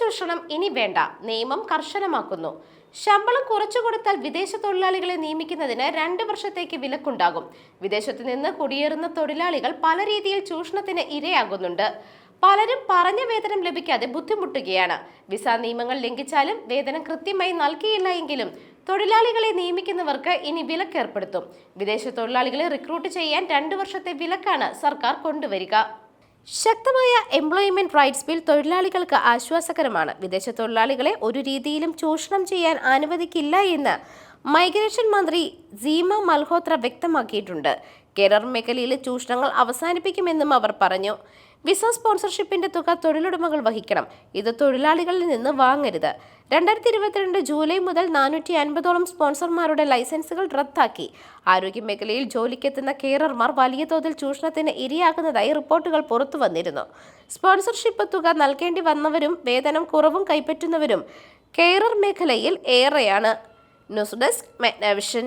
ചൂഷണം ഇനി വേണ്ട. നിയമം കർശനമാക്കുന്നു. ശമ്പളം കുറച്ചു കൊടുത്താൽ വിദേശ തൊഴിലാളികളെ നിയമിക്കുന്നതിന് രണ്ട് വർഷത്തേക്ക് വിലക്കുണ്ടാകും. വിദേശത്തു നിന്ന് കുടിയേറുന്ന തൊഴിലാളികൾ പല രീതിയിൽ ചൂഷണത്തിന് ഇരയാകുന്നുണ്ട്. പലരും പറഞ്ഞ വേതനം ലഭിക്കാതെ ബുദ്ധിമുട്ടുകയാണ്. വിസ നിയമങ്ങൾ ലംഘിച്ചാലും വേതനം കൃത്യമായി നൽകിയില്ല എങ്കിലും തൊഴിലാളികളെ നിയമിക്കുന്നവർക്ക് ഇനി വിലക്കേർപ്പെടുത്തും. വിദേശ തൊഴിലാളികളെ റിക്രൂട്ട് ചെയ്യാൻ രണ്ടു വർഷത്തെ വിലക്കാണ് സർക്കാർ കൊണ്ടുവരിക. ശക്തമായ എംപ്ലോയ്മെന്റ് റൈറ്റ്സ് ബിൽ തൊഴിലാളികൾക്ക് ആശ്വാസകരമാണ്. വിദേശ തൊഴിലാളികളെ ഒരു രീതിയിലും ചൂഷണം ചെയ്യാൻ അനുവദിക്കില്ല എന്ന് മൈഗ്രേഷൻ മന്ത്രി സീമ മൽഹോത്ര വ്യക്തമാക്കിയിട്ടുണ്ട്. കേരള മേഖലയിലെ ചൂഷണങ്ങൾ അവസാനിപ്പിക്കുമെന്നും അവർ പറഞ്ഞു. വിസ സ്പോൺസർഷിപ്പിന്റെ തുക തൊഴിലുടമകൾ വഹിക്കണം. ഇത് തൊഴിലാളികളിൽ നിന്ന് വാങ്ങരുത്. രണ്ടായിരത്തി ഇരുപത്തിരണ്ട് ജൂലൈ മുതൽ നാനൂറ്റി അൻപതോളം സ്പോൺസർമാരുടെ ലൈസൻസുകൾ റദ്ദാക്കി. ആരോഗ്യ മേഖലയിൽ ജോലിക്കെത്തുന്ന കെയറർമാർ വലിയ തോതിൽ ചൂഷണത്തിന് ഇരയാകുന്നതായി റിപ്പോർട്ടുകൾ പുറത്തു വന്നിരുന്നു. സ്പോൺസർഷിപ്പ് തുക നൽകേണ്ടി വന്നവരും വേതനം കുറവും കൈപ്പറ്റുന്നവരും കെയറർ മേഖലയിൽ ഏറെയാണ്. News desk Magnavision.